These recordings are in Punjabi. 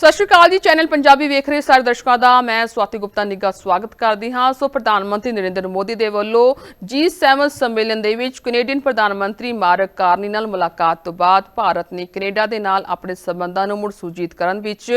ਸਤਿ ਸ਼੍ਰੀ ਅਕਾਲ ਜੀ, ਚੈਨਲ ਪੰਜਾਬੀ ਵੇਖ ਰਹੇ ਸਾਰੇ ਦਰਸ਼ਕਾਂ ਦਾ, ਮੈਂ ਸਵਾਤੀ ਗੁਪਤਾ ਨਿੱਘਾ ਸਵਾਗਤ ਕਰਦੀ ਹਾਂ। ਸੋ ਪ੍ਰਧਾਨ ਮੰਤਰੀ ਨਰਿੰਦਰ ਮੋਦੀ ਦੇ ਵੱਲੋਂ G7 ਸੰਮੇਲਨ ਦੇ ਵਿੱਚ ਕੈਨੇਡੀਅਨ ਪ੍ਰਧਾਨ ਮੰਤਰੀ ਮਾਰਕ ਕਾਰਨੀ ਨਾਲ ਮੁਲਾਕਾਤ ਤੋਂ ਬਾਅਦ ਭਾਰਤ ਨੇ ਕੈਨੇਡਾ ਦੇ ਨਾਲ ਆਪਣੇ ਸਬੰਧਾਂ ਨੂੰ ਮੁੜ ਸੁਰਜੀਤ ਕਰਨ ਵਿੱਚ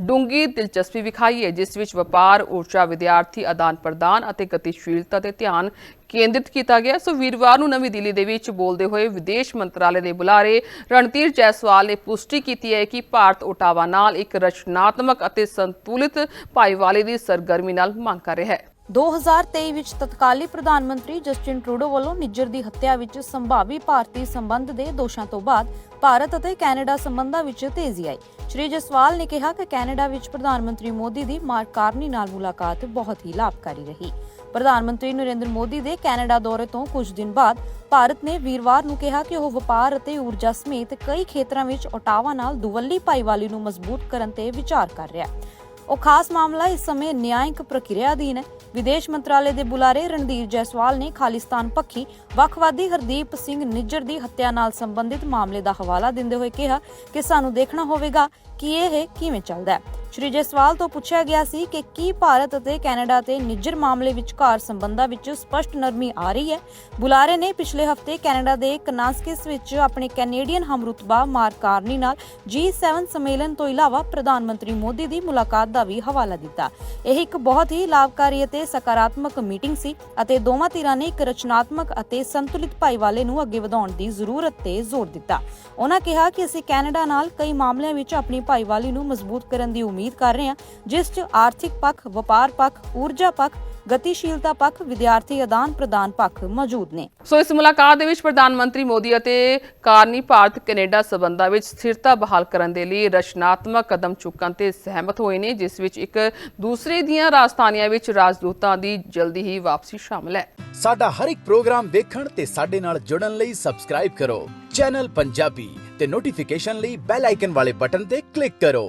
ਡੂੰਗੀ ਦਿਲਚਸਪੀ ਵਿਖਾਈ ਹੈ, ਜਿਸ ਵਿੱਚ ਵਪਾਰ, ਊਰਜਾ, ਵਿਦਿਆਰਥੀ ਆਦਾਨ ਪ੍ਰਦਾਨ ਅਤੇ ਗਤੀਸ਼ੀਲਤਾ ਤੇ ਧਿਆਨ ਕੇਂਦਰਿਤ ਕੀਤਾ ਗਿਆ। ਸੋ ਵੀਰਵਾਰ ਨੂੰ ਨਵੀਂ ਦਿੱਲੀ ਦੇ ਵਿੱਚ ਬੋਲਦੇ ਹੋਏ ਵਿਦੇਸ਼ ਮੰਤਰਾਲੇ ਦੇ ਬੁਲਾਰੇ ਰਣਧੀਰ ਜੈਸਵਾਲ ਨੇ ਪੁਸ਼ਟੀ ਕੀਤੀ ਹੈ ਕਿ ਭਾਰਤ ਓਟਾਵਾ ਨਾਲ ਇੱਕ ਰਚਨਾਤਮਕ ਅਤੇ ਸੰਤੁਲਿਤ ਭਾਈਵਾਲੀ ਦੀ ਸਰਗਰਮੀ ਨਾਲ ਮੰਗ ਕਰ ਰਿਹਾ ਹੈ। 2023 ਵਿੱਚ ਤਤਕਾਲੀ ਪ੍ਰਧਾਨ ਮੰਤਰੀ ਜਸਟਿਨ ਟਰੂਡੋ ਵੱਲੋਂ ਨਿੱਜਰ ਦੀ ਹੱਤਿਆ ਵਿੱਚ ਸੰਭਾਵੀ ਭਾਰਤੀ ਸੰਬੰਧ ਦੇ ਦੋਸ਼ਾਂ ਤੋਂ ਬਾਅਦ ਭਾਰਤ ਅਤੇ ਕੈਨੇਡਾ ਸੰਬੰਧਾਂ ਵਿੱਚ ਤੇਜ਼ੀ ਆਈ। ਸ਼੍ਰੀ ਜਸਵਾਲ ਨੇ ਕਿਹਾ ਕਿ ਕੈਨੇਡਾ ਵਿੱਚ ਪ੍ਰਧਾਨ ਮੰਤਰੀ ਮੋਦੀ ਦੀ ਮਾਰਕ ਕਾਰਨੀ ਨਾਲ ਮੁਲਾਕਾਤ ਬਹੁਤ ਹੀ ਲਾਭਕਾਰੀ ਰਹੀ। ਪ੍ਰਧਾਨ ਮੰਤਰੀ ਨਰਿੰਦਰ ਮੋਦੀ ਦੇ ਕੈਨੇਡਾ ਦੌਰੇ ਤੋਂ ਕੁਝ ਦਿਨ ਬਾਅਦ ਭਾਰਤ ਨੇ ਵੀਰਵਾਰ ਨੂੰ ਕਿਹਾ ਕਿ ਉਹ ਵਪਾਰ ਅਤੇ ਊਰਜਾ ਸਮੇਤ ਕਈ ਖੇਤਰਾਂ ਵਿੱਚ ਓਟਾਵਾ ਨਾਲ ਦੁਵੱਲੀ ਭਾਈਵਾਲੀ ਨੂੰ ਮਜ਼ਬੂਤ ਕਰਨ ਤੇ ਵਿਚਾਰ ਕਰ ਰਿਹਾ ਹੈ। ਉਹ ਖਾਸ ਮਾਮਲਾ ਇਸ ਸਮੇਂ ਨਿਆਇਕ ਪ੍ਰਕਿਰਿਆ ਅਧੀਨ ਹੈ। ਵਿਦੇਸ਼ ਮੰਤਰਾਲੇ ਦੇ ਬੁਲਾਰੇ ਰਣਧੀਰ ਜੈਸਵਾਲ ਨੇ ਖਾਲਿਸਤਾਨ ਪੱਖੀ ਵੱਖਵਾਦੀ ਹਰਦੀਪ ਸਿੰਘ ਨਿੱਜਰ ਦੀ ਹੱਤਿਆ ਨਾਲ ਸੰਬੰਧਿਤ ਮਾਮਲੇ ਦਾ ਹਵਾਲਾ ਦਿੰਦੇ ਹੋਏ ਕਿਹਾ ਕਿ ਸਾਨੂੰ ਦੇਖਣਾ ਹੋਵੇਗਾ ਕਿ ਇਹ ਕਿਵੇਂ ਚੱਲਦਾ ਹੈ। ਸ਼੍ਰੀ ਜੈਸਵਾਲ ਤੋਂ ਪੁੱਛਿਆ ਗਿਆ ਸੀ ਕਿ ਕੀ ਭਾਰਤ ਅਤੇ ਕੈਨੇਡਾ ਤੇ ਨਿੱਜਰ ਮਾਮਲੇ ਵਿਚਕਾਰ ਸੰਬੰਧਾਂ ਵਿੱਚ ਸਪਸ਼ਟ ਨਰਮੀ ਆ ਰਹੀ ਹੈ? ਬੁਲਾਰੇ ਨੇ ਪਿਛਲੇ ਹਫ਼ਤੇ ਕੈਨੇਡਾ ਦੇ ਕਨਾਸਕਿਸ ਵਿੱਚ ਆਪਣੇ ਕੈਨੇਡੀਅਨ ਹਮਰੁਤਬਾ ਮਾਰਕ ਨਾਲ G7 ਸੰਮੇਲਨ ਤੋਂ ਇਲਾਵਾ ਪ੍ਰਧਾਨ ਮੰਤਰੀ ਮੋਦੀ ਦੀ ਮੁਲਾਕਾਤ ਦਾ ਵੀ ਹਵਾਲਾ ਦਿੱਤਾ। ਇਹ ਇੱਕ ਬਹੁਤ ਹੀ ਲਾਭਕਾਰੀ ਅਤੇ ਸਕਾਰਾਤਮਕ ਮੀਟਿੰਗ ਸੀ ਅਤੇ ਦੋਵਾਂ ਧਿਰਾਂ ਨੇ ਇੱਕ ਰਚਨਾਤਮਕ ਅਤੇ ਸੰਤੁਲਿਤ ਭਾਈਵਾਲੇ ਨੂੰ ਅੱਗੇ ਵਧਾਉਣ ਦੀ ਜ਼ਰੂਰਤ ਤੇ ਜ਼ੋਰ ਦਿੱਤਾ। ਉਹਨਾਂ ਕਿਹਾ ਕਿ ਅਸੀਂ ਕੈਨੇਡਾ ਨਾਲ ਕਈ ਮਾਮਲਿਆਂ ਵਿੱਚ ਆਪਣੀ ਭਾਈਵਾਲੀ ਨੂੰ ਮਜ਼ਬੂਤ ਕਰਨ ਦੀ ਉਮੀਦ ਕਰ ਰਹੇ ਹਾਂ ਜਿਸ 'ਚ ਆਰਥਿਕ ਪੱਖ ਵਪਾਰ ਪੱਖ ਊਰਜਾ ਪੱਖ ਗਤੀਸ਼ੀਲਤਾ ਪੱਖ ਵਿਦਿਆਰਥੀ ਆਦਾਨ ਪ੍ਰਦਾਨ ਪੱਖ ਮੌਜੂਦ ਨੇ। ਸੋ ਇਸ ਮੁਲਾਕਾਤ ਦੇ ਵਿੱਚ ਪ੍ਰਧਾਨ ਮੰਤਰੀ ਮੋਦੀ ਅਤੇ ਕਾਰਨੀ ਭਾਰਤ ਕੈਨੇਡਾ ਸਬੰਧਾਂ ਵਿੱਚ ਸਥਿਰਤਾ ਬਹਾਲ ਕਰਨ ਦੇ ਲਈ ਰਚਨਾਤਮਕ ਕਦਮ ਚੁੱਕਣ ਤੇ ਸਹਿਮਤ ਹੋਏ ਨੇ ਜਿਸ ਵਿੱਚ ਇੱਕ ਦੂਸਰੇ ਦੀਆਂ ਰਾਜਧਾਨੀਆਂ ਵਿੱਚ ਰਾਜਦੂਤਾਂ ਦੀ ਜਲਦੀ ਹੀ ਵਾਪਸੀ ਸ਼ਾਮਲ ਹੈ। ਸਾਡਾ ਹਰ ਇੱਕ ਪ੍ਰੋਗਰਾਮ ਦੇਖਣ ਤੇ ਸਾਡੇ ਨਾਲ ਜੁੜਨ ਲਈ ਸਬਸਕ੍ਰਾਈਬ ਕਰੋ। ਚੈਨਲ ਪੰਜਾਬੀ ਤੇ ਨੋਟੀਫਿਕੇਸ਼ਨ ਲਈ ਬੈਲ ਆਈਕਨ ਵਾਲੇ ਬਟਨ ਤੇ ਕਲਿੱਕ ਕਰੋ।